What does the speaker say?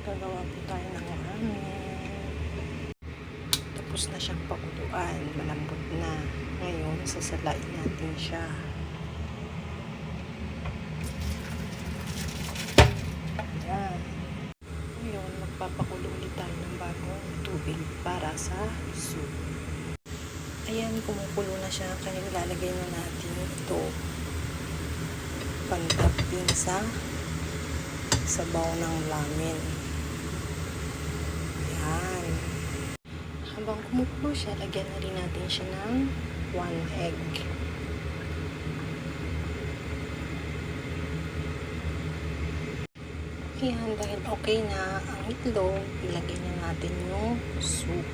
Gagawa po tayo ng ramen. Tapos na siyang pakuluan. Malambot na. Ngayon, sasalain natin siya. Ayan. Ngayon, magpapakulo ulit tayo ng bagong tubig para sa soup. Ayan, kumukulo na siya. Kaya ilalagay na natin ito pantapin sa sabaw ng lamin. Ayan. Habang kumukulo siya, lagyan na rin natin siya ng one egg. Ayan, dahil okay na ang itlog, ilagay na natin yung soup.